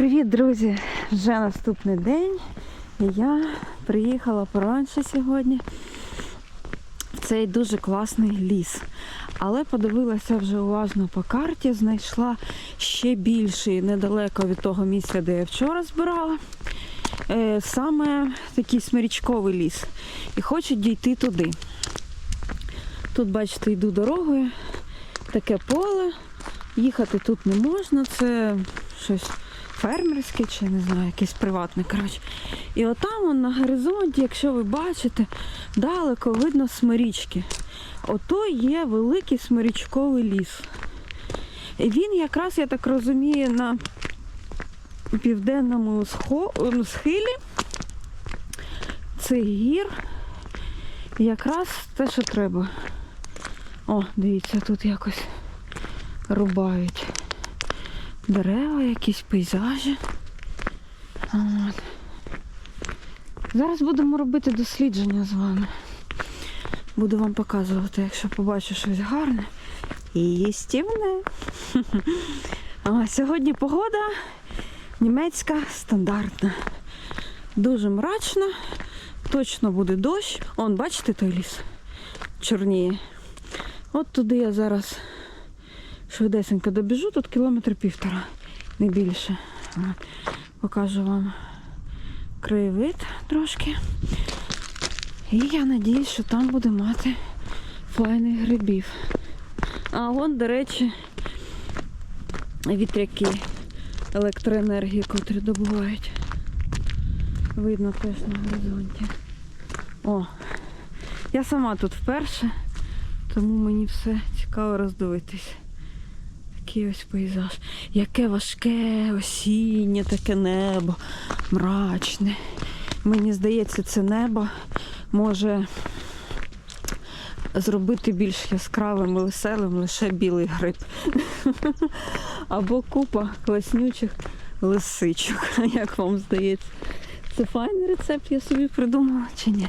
Привіт, друзі! Вже наступний день. Я приїхала поранше сьогодні в цей дуже класний ліс. Але подивилася вже уважно по карті, знайшла ще більший недалеко від того місця, де я вчора збирала. Е, Саме такий смирічковий ліс. І хочу дійти туди. Тут, бачите, йду дорогою, таке поле. Їхати тут не можна, це щось фермерське чи не знаю, якесь приватне. Коротше. І отам он, на горизонті, якщо ви бачите, далеко видно смирічки. Ото є великий смирічковий ліс. І він якраз, я так розумію, на південному ем, схилі цих гір. Якраз те, що треба. О, дивіться, тут якось рубають дерева, якісь пейзажі. От. Зараз будемо робити дослідження з вами. Буду вам показувати, якщо побачу щось гарне і їстівне. Сьогодні погода німецька стандартна. Дуже мрачно, точно буде дощ. Он, бачите той ліс? Чорніє. От туди я зараз швидесенько добіжу, тут кілометр півтора, не більше. Покажу вам краєвид трошки. І я надіюсь, що там буде мати файних грибів. А вон, до речі, вітряки електроенергії, котрі добувають. Видно теж на горизонті. О, я сама тут вперше, тому мені все цікаво роздивитись. Такий ось пейзаж. Яке важке, осіннє таке небо, мрачне. Мені здається, це небо може зробити більш яскравим і веселим лише білий гриб. Або купа класнючих лисичок, як вам здається. Це файний рецепт, я собі придумала чи ні.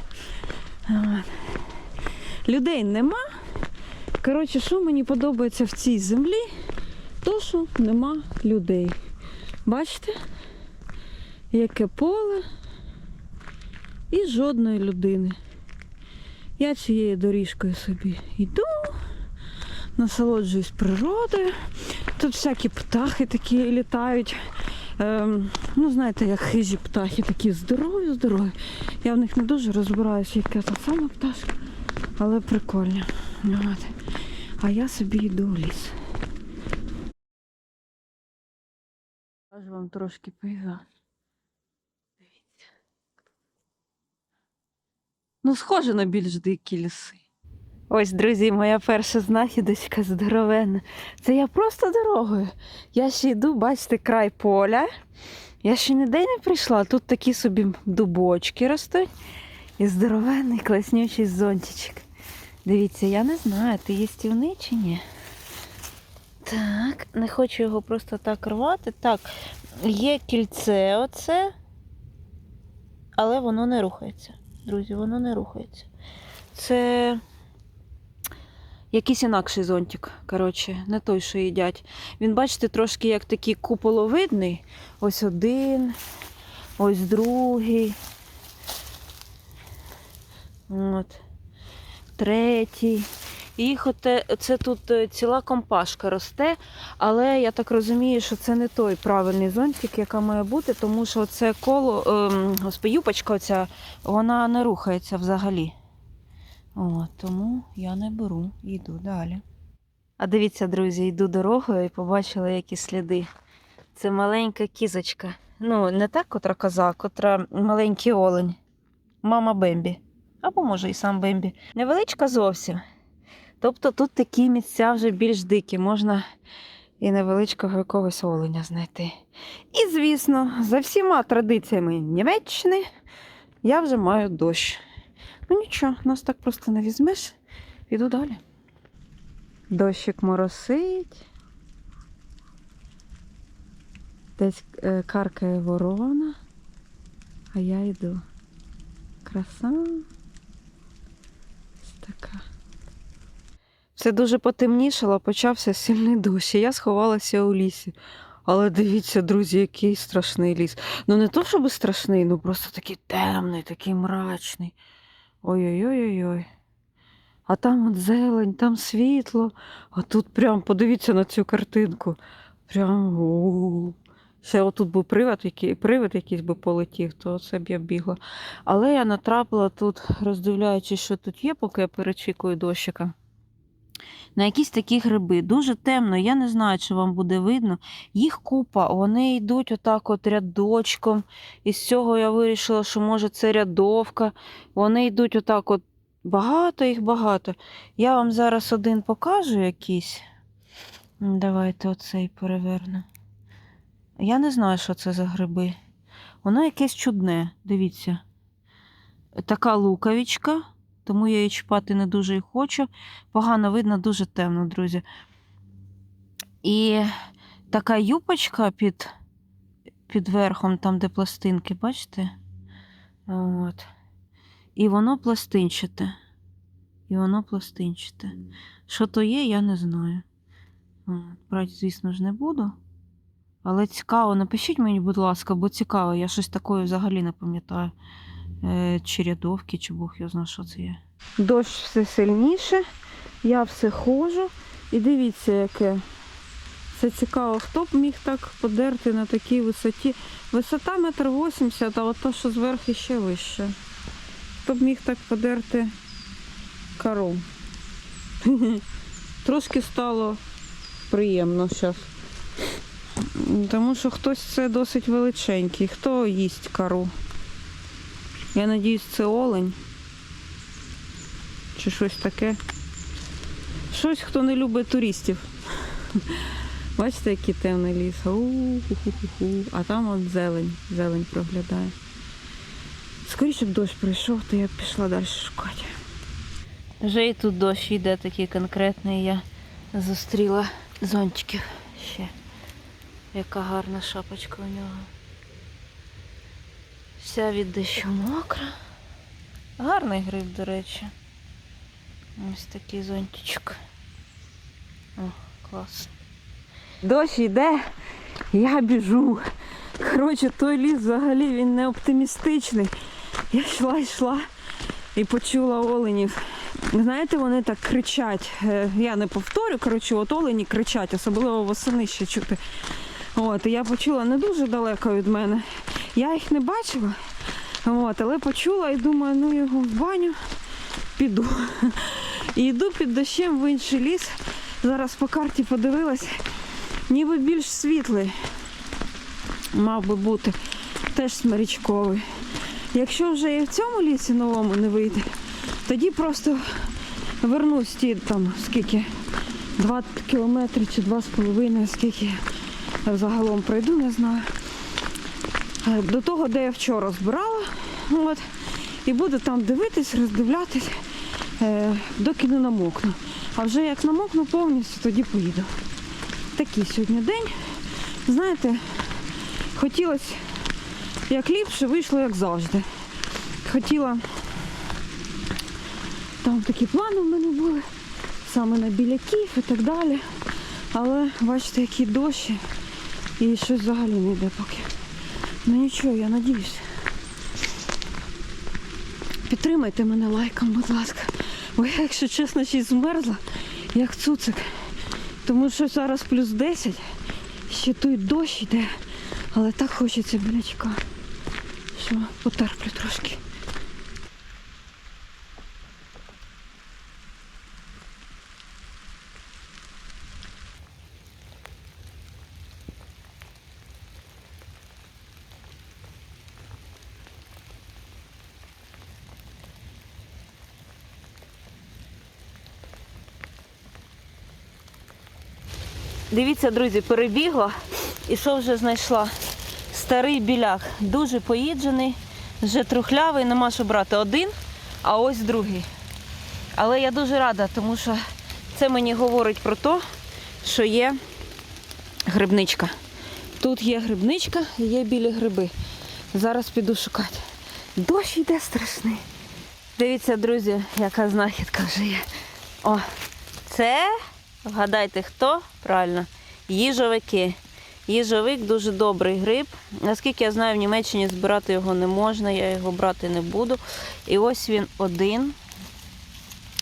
Людей нема. Коротше, що мені подобається в цій землі, то що нема людей. Бачите? Яке поле і жодної людини. Я цією доріжкою собі йду, насолоджуюсь природою. Тут всякі птахи такі літають. Ем, ну, знаєте, як хижі птахи, такі здорові, здорові. Я в них не дуже розбираюся, яка та сама пташка, але прикольно. А я собі йду в ліс. Покажу вам трошки пейзаж. Дивіться. Ну, схоже на більш дикі ліси. Ось, друзі, моя перша знахідочка здоровенна. Це я просто дорогою. Я ще йду, бачите, край поля. Я ще ніде не прийшла. Тут такі собі дубочки ростуть. І здоровенний класнючий зонтичок. Дивіться, я не знаю, ти їстівний чи ні. Так, не хочу його просто так рвати. Так, є кільце оце, але воно не рухається. Друзі, воно не рухається. Це якийсь інакший зонтик, коротше, не той, що їдять. Він, бачите, трошки як такий куполовидний. Ось один, ось другий. От. Третій. Їх оте, це тут е, ціла компашка росте, але я так розумію, що це не той правильний зонтик, яка має бути, тому що це коло, ем, господи, юпочка оця, вона не рухається взагалі. О, тому я не беру, йду далі. А дивіться, друзі, йду дорогою і побачила які сліди. Це маленька кізочка. Ну, не та котра коза, котра маленький олень. Мама Бембі. Або може і сам Бембі. Невеличка зовсім. Тобто тут такі місця вже більш дикі, можна і невеличкого якогось оленя знайти. І, звісно, за всіма традиціями Німеччини я вже маю дощ. Ну нічого, нас так просто не візьмеш. Іду далі. Дощик моросить. Десь е, каркає ворона, а я йду. Краса. Ось така. Все дуже потемнішало, почався сильний дощ. Я сховалася у лісі. Але дивіться, друзі, який страшний ліс. Ну не то, щоб страшний, ну просто такий темний, такий мрачний. Ой-ой-ой-ой. А там от зелень, там світло. А тут прям подивіться на цю картинку. Прям у Ще отут був привид, який, привид якийсь би полетів, то це б я бігла. Але я натрапила тут, роздивляючись, що тут є, поки я перечікую дощика. На якісь такі гриби. Дуже темно, я не знаю, чи вам буде видно. Їх купа, вони йдуть отак от рядочком. І з цього я вирішила, що може це рядовка. Вони йдуть отак от багато їх багато. Я вам зараз один покажу якийсь. Давайте оцей переверну. Я не знаю, що це за гриби. Воно якесь чудне, дивіться. Така луковичка, тому я її чіпати не дуже і хочу. Погано видно, дуже темно, друзі. І така юпочка під, під верхом, там, де пластинки, бачите? От. І воно пластинчате. І воно пластинчате. Що то є, я не знаю. Брати, звісно ж, не буду. Але цікаво, напишіть мені, будь ласка, бо цікаво, я щось такое взагалі не пам'ятаю. Е, чи рядовки, чи Бог його знає, що це є. Дощ все сильніше, я все ходжу. І дивіться, яке. Це цікаво, хто б міг так подерти на такій висоті. Висота метр вісімдесят, а от то, що зверху ще вище. Хто б міг так подерти кору. Трошки стало приємно зараз. Тому що хтось це досить величенький. Хто їсть кору? Я надіюсь, це олень. Чи щось таке. Щось, хто не любить туристів. Бачите, який темний ліс. У-ху-ху-ху. А там от зелень. Зелень проглядає. Скоріше б дощ прийшов, то я б пішла далі шукати. Вже і тут дощ йде такий конкретний. Я зустріла зонтиків ще. Яка гарна шапочка у нього. Вся від дощу мокра. Гарний гриб, до речі. Ось такий зонтичок. О, клас. Дощ йде, я біжу. Коротше, той ліс взагалі він не оптимістичний. Я йшла, йшла і почула оленів. Знаєте, вони так кричать. Е, Я не повторю, коротше, от олені кричать, особливо восени ще чути. От, і я почула не дуже далеко від мене. Я їх не бачила, от, але почула і думаю, ну його в баню піду. І йду під дощем в інший ліс. Зараз по карті подивилась, ніби більш світлий мав би бути. Теж смирічковий. Якщо вже і в цьому лісі новому не вийде, тоді просто вернусь ті там скільки, 2 кілометри чи 2,5, скільки я загалом пройду, не знаю. Е, До того, де я вчора збирала. От, і буду там дивитись, роздивлятись, е, доки не намокну. А вже як намокну повністю, тоді поїду. Такий сьогодні день. Знаєте, хотілося як ліпше, вийшло як завжди. Хотіла, там такі плани в мене були, саме на біляків і так далі. Але бачите, які дощі і щось взагалі не йде поки. Ну нічого, я надіюсь. Підтримайте мене лайком, будь ласка. Бо я, якщо чесно, ще й змерзла, як цуцик. Тому що зараз плюс 10, ще той дощ йде, але так хочеться блячка, що потерплю трошки. Дивіться, друзі, перебігла і що вже знайшла? Старий біляк, дуже поїджений, вже трухлявий, нема що брати один, а ось другий. Але я дуже рада, тому що це мені говорить про те, що є грибничка. Тут є грибничка, є білі гриби. Зараз піду шукати. Дощ йде страшний. Дивіться, друзі, яка знахідка вже є. О, це, вгадайте хто? Правильно, їжовики. Їжовик дуже добрий гриб. Наскільки я знаю, в Німеччині збирати його не можна, я його брати не буду. І ось він один,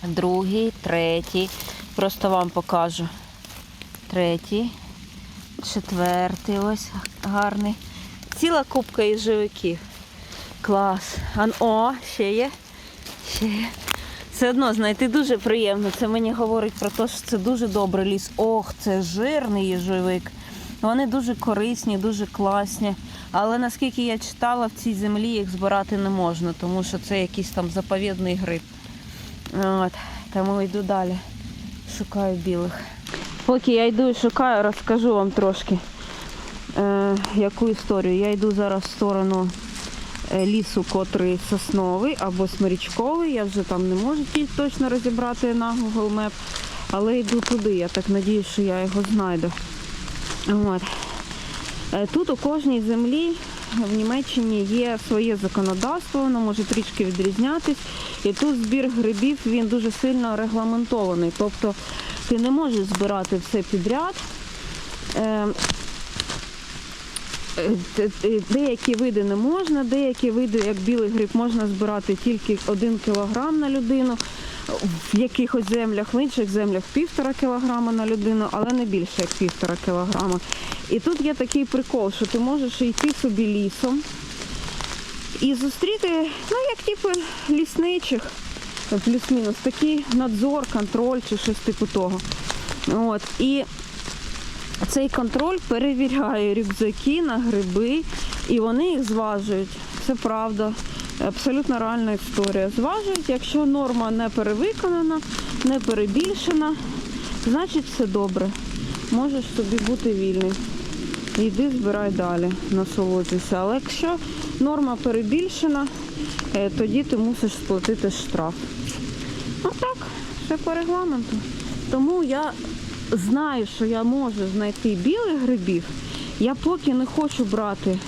другий, третій. Просто вам покажу. Третій, четвертий, ось гарний. Ціла купка їжовиків. Клас. Ан- О, ще є. Ще є. Все одно знайти дуже приємно. Це мені говорить про те, що це дуже добрий ліс. Ох, це жирний їжовик. Вони дуже корисні, дуже класні. Але наскільки я читала, в цій землі їх збирати не можна, тому що це якийсь там заповідний гриб. От, тому йду далі. Шукаю білих. Поки я йду і шукаю, розкажу вам трошки е, яку історію. Я йду зараз в сторону лісу, котрий сосновий або смирічковий. Я вже там не можу точно розібрати на Google Map, але йду туди. Я так надію, що я його знайду. От. Е, Тут у кожній землі в Німеччині є своє законодавство, воно може трішки відрізнятись. І тут збір грибів він дуже сильно регламентований. Тобто ти не можеш збирати все підряд. Е, Е, т- Деякі види не можна, деякі види, як білий гриб, можна збирати тільки один кілограм на людину. В якихось землях, в інших землях півтора кілограма на людину, але не більше як півтора кілограма. І тут є такий прикол, що ти можеш йти собі лісом і зустріти, ну як типу лісничих, плюс-мінус, такий надзор, контроль чи щось типу того. От. І цей контроль перевіряє рюкзаки на гриби, і вони їх зважують. Це правда. Абсолютно реальна історія. Зважують, якщо норма не перевиконана, не перебільшена, значить все добре. Можеш собі бути вільний. Йди, збирай далі, насолоджуйся. Але якщо норма перебільшена, е, тоді ти мусиш сплатити штраф. Отак, все по регламенту. Тому я знаю, що я можу знайти білих грибів. Я поки не хочу брати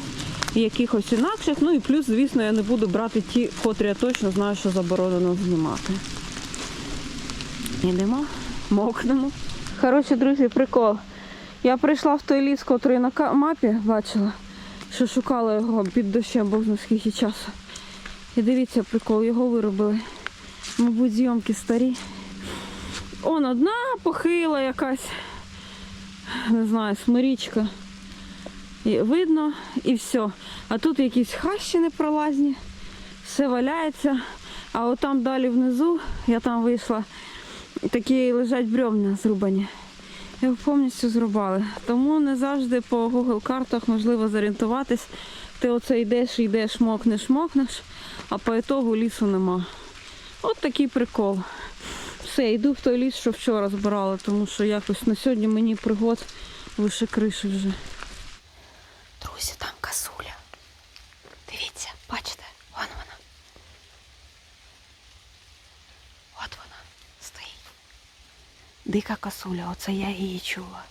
якихось інакших. Ну і плюс, звісно, я не буду брати ті, котрі я точно знаю, що заборонено знімати. Йдемо, мокнемо. Коротше, друзі, прикол. Я прийшла в той ліс, котрий на мапі бачила, що шукала його під дощем, бог знає скільки часу. І дивіться, прикол, його виробили. Мабуть, зйомки старі. Он одна похила якась, не знаю, смирічка. І видно і все. А тут якісь хащі непролазні, все валяється. А отам далі внизу, я там вийшла, такі лежать бревна зрубані. Його повністю зрубали. Тому не завжди по Google картах можливо зорієнтуватись. Ти оце йдеш, йдеш, мокнеш, мокнеш, а по ітогу лісу нема. От такий прикол. Все, йду в той ліс, що вчора збирала, тому що якось на сьогодні мені пригод лише криші вже. Друзі, там касуля. Дивіться, бачите, вон вона. От вона стоїть. Дика касуля, оце я її чула.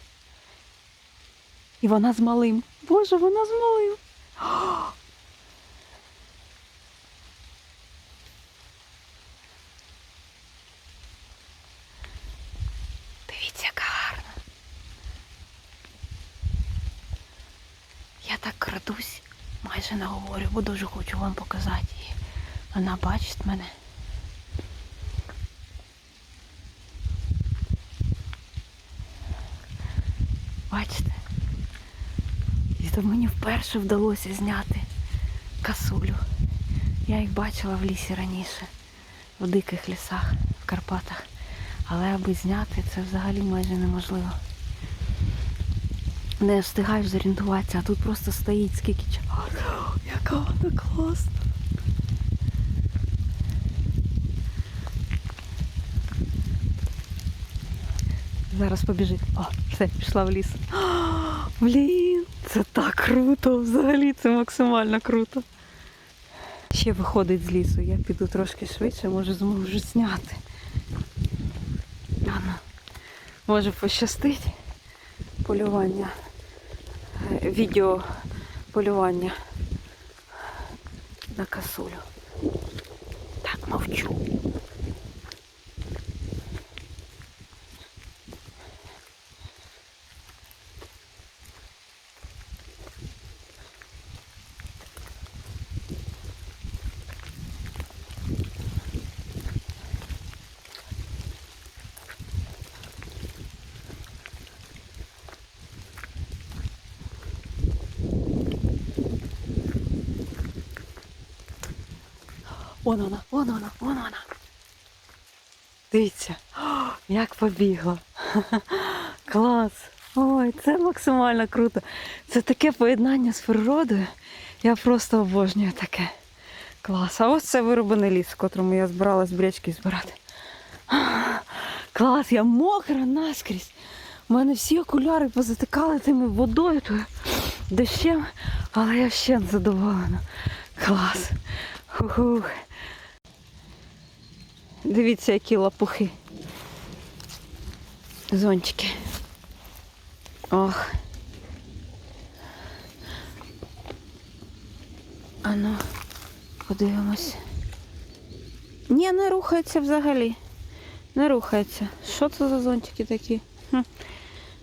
І вона з малим. Боже, вона з малим. Дивіться, яка гарна. Я так крадусь, майже не говорю, бо дуже хочу вам показати її. Вона бачить мене. Бачите? І то мені вперше вдалося зняти касулю. Я їх бачила в лісі раніше, в диких лісах, в Карпатах. Але аби зняти це взагалі майже неможливо. Не встигаєш зорієнтуватися, а тут просто стоїть скільки часу. Яка вона класна. Зараз побіжить. О, все, пішла в ліс. О, блін, це так круто. Взагалі це максимально круто. Ще виходить з лісу. Я піду трошки швидше, може зможу зняти. Ладно. Може пощастить полювання. Відео полювання на косулю. Так, мовчу. Вон вона, вон вона, вон вона. Дивіться, як побігла. Клас. Ой, це максимально круто. Це таке поєднання з природою. Я просто обожнюю таке. Клас. А ось це вироблений ліс, в котрому я збиралась брячки збирати. Клас, я мокра наскрізь. У мене всі окуляри позатикали тими водою, дощем, але я ще задоволена. Клас. Ху-хух. Дивіться, які лапухи. Зонтики. Ох. Ану, подивимось. Ні, не рухається взагалі. Не рухається. Що це за зонтики такі? Хм.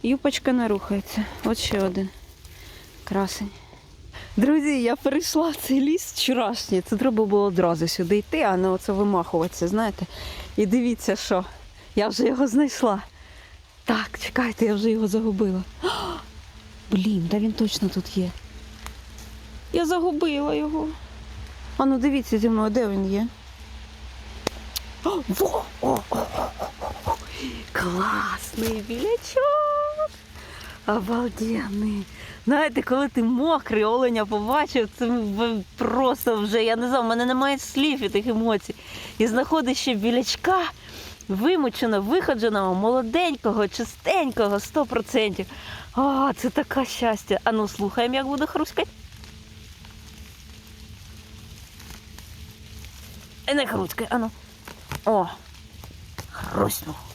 Юпочка не рухається. От ще один. Красень. Друзі, я перейшла цей ліс вчорашній. Це треба було одразу сюди йти, а не оце вимахуватися, знаєте. І дивіться, що. Я вже його знайшла. Так, чекайте, я вже його загубила. О, блін, да він точно тут є. Я загубила його. А ну дивіться зі мною, де він є. О! О, о, о, о, о. Класний білячок. Обалденний. Знаєте, коли ти мокрий, оленя побачив, це просто вже, я не знаю, в мене немає слів і тих емоцій. І знаходиш ще білячка, вимученого, виходженого, молоденького, чистенького, 100%. О, це таке щастя. А ну слухаємо, як буде хрускать. Е, Не хрускай, а ну. О, хруснув.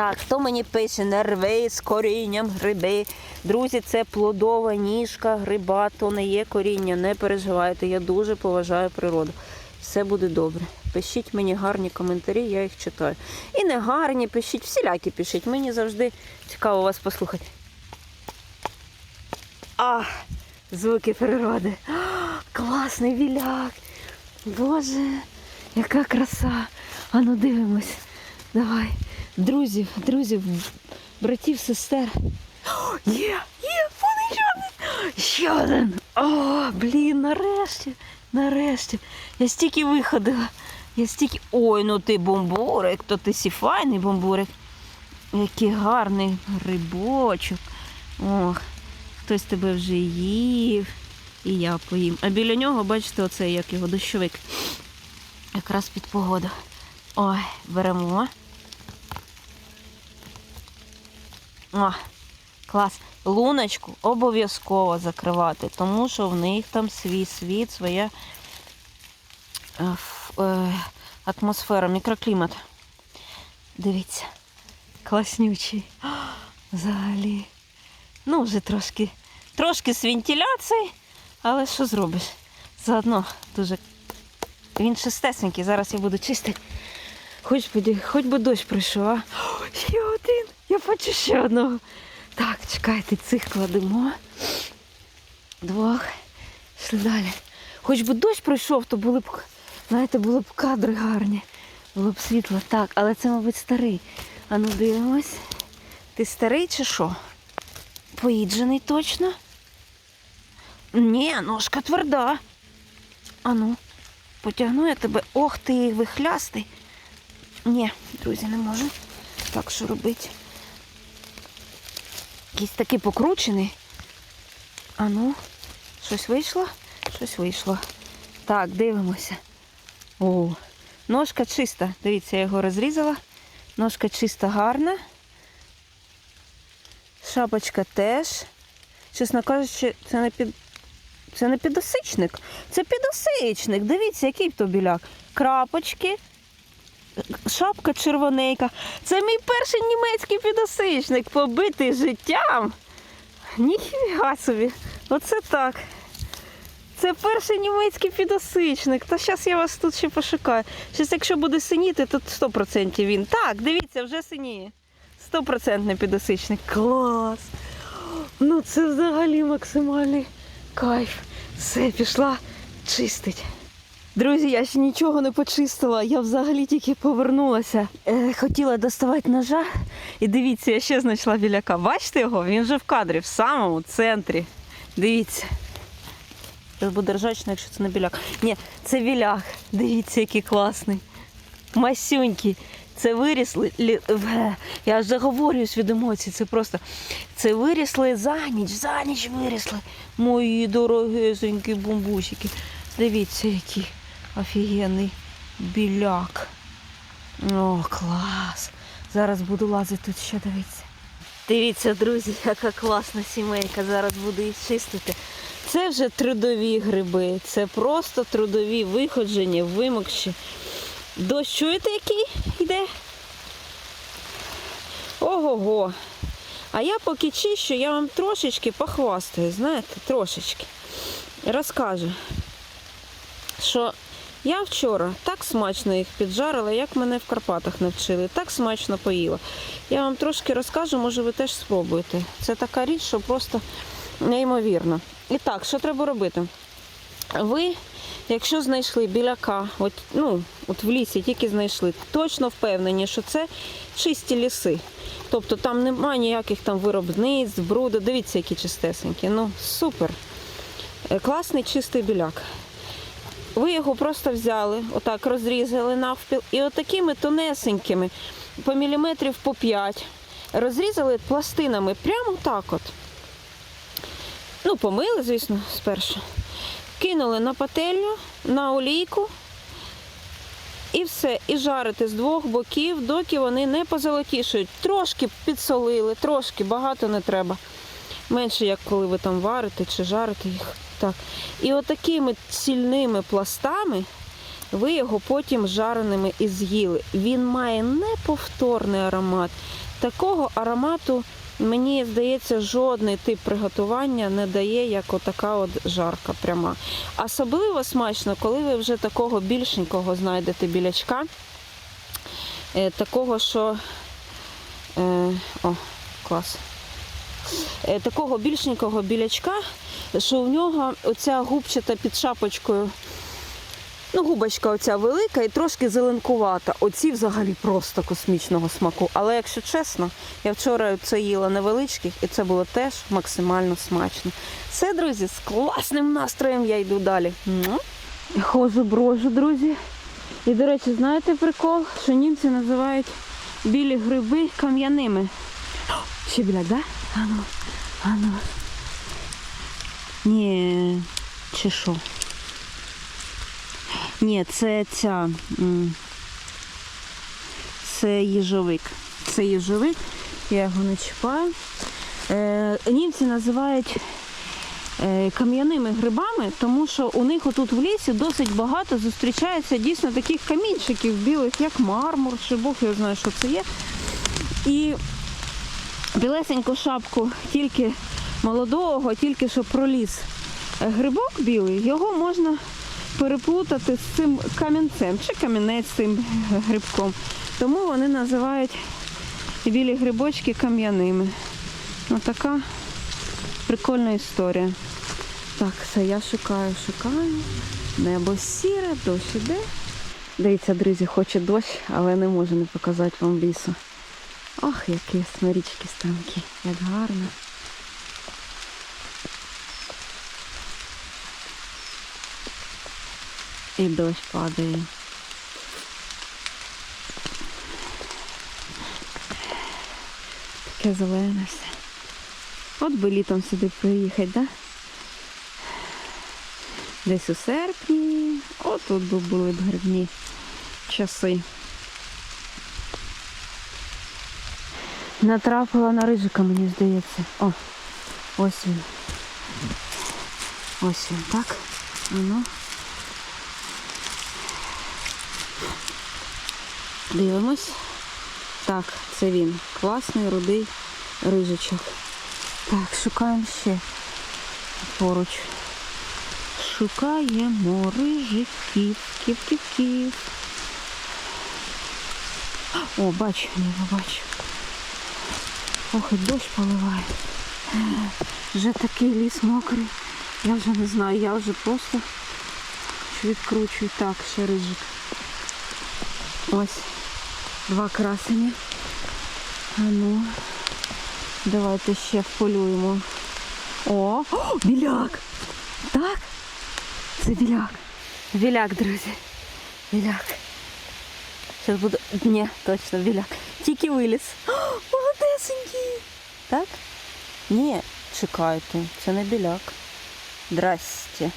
Так, хто мені пише, не з корінням гриби. Друзі, це плодова ніжка гриба, то не є коріння, не переживайте. Я дуже поважаю природу. Все буде добре. Пишіть мені гарні коментарі, я їх читаю. І не гарні, пишіть, всілякі пишіть. Мені завжди цікаво вас послухати. А, звуки природи. А, класний віляк. Боже, яка краса. Ану дивимось. Давай. Друзів, друзів, братів, сестер. Є, є, вони ще один. Ще один. О, блін, нарешті, нарешті. Я стільки виходила. Я стільки. Ой, ну ти бомбурик, то ти сіфайний бомбурик. Який гарний грибочок. Ох, хтось тебе вже їв. І я поїм. А біля нього, бачите, оце як його дощовик. Якраз під погоду. Ой, беремо. О, клас. Луночку обов'язково закривати, тому що в них там свій світ, своя е, е, атмосфера, мікроклімат. Дивіться, класнючий. Взагалі. Ну, вже трошки, трошки з вентиляції, але що зробиш? Заодно дуже. Він чистесенький, зараз я буду чистити. Хоч би, хоч би дощ прийшов, а? Ще один. Я бачу ще одного. Так, чекайте, цих кладемо. Двох. Йшли далі. Хоч би дощ пройшов, то були б, знаєте, були б кадри гарні. Було б світло. Так, але це, мабуть, старий. А ну дивимось. Ти старий чи що? Поїджений точно? Ні, ножка тверда. Ану, потягну я тебе. Ох ти, вихлястий. Ні, друзі, не можу. Так що робити? Якийсь такий покручений. Ану, щось вийшло? Щось вийшло. Так, дивимося. О, ножка чиста. Дивіться, я його розрізала. Ножка чиста, гарна. Шапочка теж. Чесно кажучи, це не під. Це не підосичник. Це підосичник. Дивіться, який то біляк. Крапочки, шапка червоненька. Це мій перший німецький підосичник, побитий життям. Ніфіга собі. Оце так. Це перший німецький підосичник. Та зараз я вас тут ще пошукаю. Щас, якщо буде синіти, то 100% він. Так, дивіться, вже синіє. Стопроцентний підосичник. Клас! Ну це взагалі максимальний кайф. Все, пішла чистить. Друзі, я ще нічого не почистила, я взагалі тільки повернулася. Е, хотіла доставати ножа. І дивіться, я ще знайшла біляка. Бачите його? Він вже в кадрі, в самому центрі. Дивіться. Зараз буде ржачно, якщо це не біляк. Ні, це біляк. Дивіться, який класний. Масюнький. Це вирісли. Я аж заговорююсь від емоцій. Це просто. Це вирісли за ніч, за ніч вирісли. Мої дорогесенькі бомбусики. Дивіться, який офігенний біляк. О, клас. Зараз буду лазити тут ще дивіться. Дивіться, друзі, яка класна сімейка. Зараз буду їх чистити. Це вже трудові гриби. Це просто трудові виходження, вимокші. Дощ чуєте, який йде? Ого-го. А я поки чищу, я вам трошечки похвастаю, знаєте, трошечки. Розкажу, що я вчора так смачно їх піджарила, як мене в Карпатах навчили. Так смачно поїла. Я вам трошки розкажу, може ви теж спробуєте. Це така річ, що просто неймовірно. І так, що треба робити? Ви, якщо знайшли біляка, от, ну, от в лісі тільки знайшли, точно впевнені, що це чисті ліси. Тобто там немає ніяких там виробництв, бруду. Дивіться, які чистесенькі. Ну, супер. Е, Класний чистий біляк. Ви його просто взяли, отак розрізали навпіл, і отакими тонесенькими, по міліметрів по 5, розрізали пластинами прямо так от. Ну, помили, звісно, спершу. Кинули на пательню, на олійку. І все, і жарити з двох боків, доки вони не позолотішують. Трошки підсолили, трошки, багато не треба. Менше, як коли ви там варите чи жарите їх. Так. І отакими цільними пластами ви його потім жареними і з'їли. Він має неповторний аромат. Такого аромату, мені здається, жодний тип приготування не дає, як отака от жарка пряма. Особливо смачно, коли ви вже такого більшенького знайдете білячка. Е, такого, що. Е, о, клас. Е, такого більшенького білячка, що у нього оця губчата під шапочкою. Ну, губочка оця велика і трошки зеленкувата. Оці взагалі просто космічного смаку. Але якщо чесно, я вчора це їла невеличких, і це було теж максимально смачно. Все, друзі, з класним настроєм я йду далі. Хожу брожу, друзі. І, до речі, знаєте прикол, що німці називають білі гриби кам'яними. Ще біляк, да? Ану, ану. Ні, чи що? Ні, це ця. Це їжовик. Це їжовик, я його не чіпаю. Е, німці називають е, кам'яними грибами, тому що у них отут в лісі досить багато зустрічається дійсно таких камінчиків білих, як мармур, чи Бог його знає, що це є. І білесеньку шапку тільки молодого, тільки що проліз грибок білий, його можна переплутати з цим камінцем чи камінець з цим грибком. Тому вони називають білі грибочки кам'яними. Ось така прикольна історія. Так, все, я шукаю, шукаю. Небо сіре, дощ іде. Дивіться, друзі, хоче дощ, але не можу не показати вам лісу. Ох, які смирічки станки, як гарно. І дощ падає. Таке зелене все. От би літом сюди приїхати, да? Десь у серпні. От тут були б грибні часи. Натрапила на рижика, мені здається. О, ось він. Ось він, так? Ну. Дивимось. Так, це він. Класний рудий рижичок. Так, шукаємо ще поруч. Шукаємо рижиків, ків-ків-ків. О, бачу, я його бачу. Ох, і дощ поливає. Вже такий ліс мокрий. Я вже не знаю, я вже просто відкручую. Так, ще рижик. Ось. Два красені. А ну. Давайте ще вполюємо. О, О біляк! Так? Це біляк. Біляк, друзі. Біляк. Зараз буду. Ні, точно, біляк. Тільки виліз. О, молодесенький. Так? Ні, чекайте, це не біляк. Здрасте.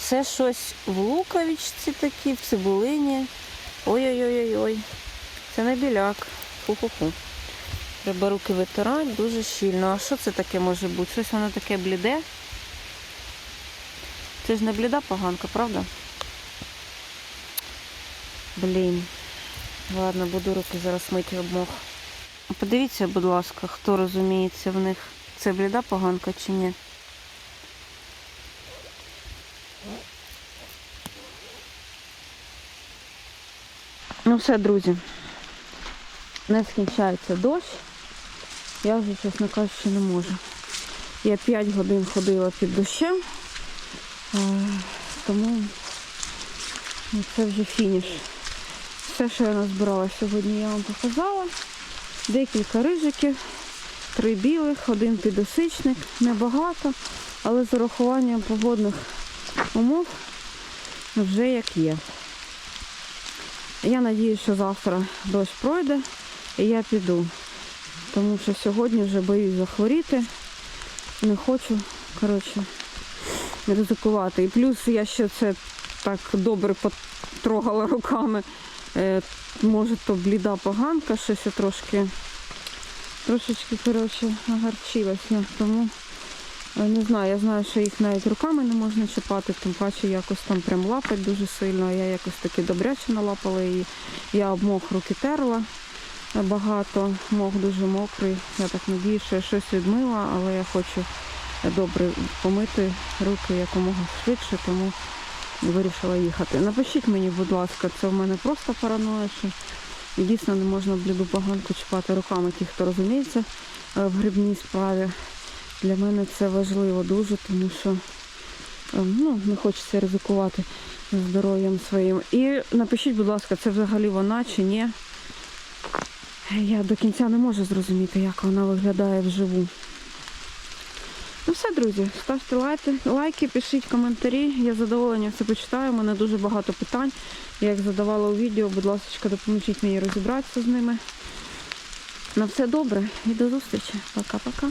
Це щось в луковичці такі, в цибулині. Ой-ой-ой-ой. Це не біляк. Фу-фу-фу. Треба руки витирати дуже щільно. А що це таке може бути? Щось воно таке бліде. Це ж не бліда поганка, правда? Блін. Ладно, буду руки зараз мити об мох. А Подивіться, будь ласка, хто розуміється в них. Це бліда поганка чи ні? Ну все, друзі. Не скінчається дощ. Я вже, чесно кажучи, не можу. Я 5 годин ходила під дощем, е, тому це вже фініш. Все, що я назбирала сьогодні, я вам показала. Декілька рижиків, три білих, один підосичник, небагато, але з урахуванням погодних умов вже як є. Я сподіваюся, що завтра дощ пройде і я піду. Тому що сьогодні вже боюсь захворіти. Не хочу, коротше, ризикувати. І плюс я ще це так добре потрогала руками. Е, може то бліда поганка, щось трошки трошечки коротше, нагарчилася. Тому е, не знаю, я знаю, що їх навіть руками не можна чіпати, тим паче якось там прям лапать дуже сильно. а Я якось таки добряче налапала її. Я об мох руки терла багато, мох дуже мокрий. Я так надію, що я щось відмила, але я хочу добре помити руки якомога швидше, тому вирішила їхати. Напишіть мені, будь ласка, це в мене просто параноя, що дійсно не можна бліду поганку чіпати руками, ті, хто розуміється е, в грибній справі. Для мене це важливо дуже, тому що е, ну, не хочеться ризикувати здоров'ям своїм. І напишіть, будь ласка, це взагалі вона чи ні. Я до кінця не можу зрозуміти, як вона виглядає вживу. Ну все, друзі, ставте лайки, лайки, пишіть коментарі. Я задоволення все почитаю. У мене дуже багато питань. Я їх задавала у відео. Будь ласка, допоможіть мені розібратися з ними. На все добре і до зустрічі. Пока-пока.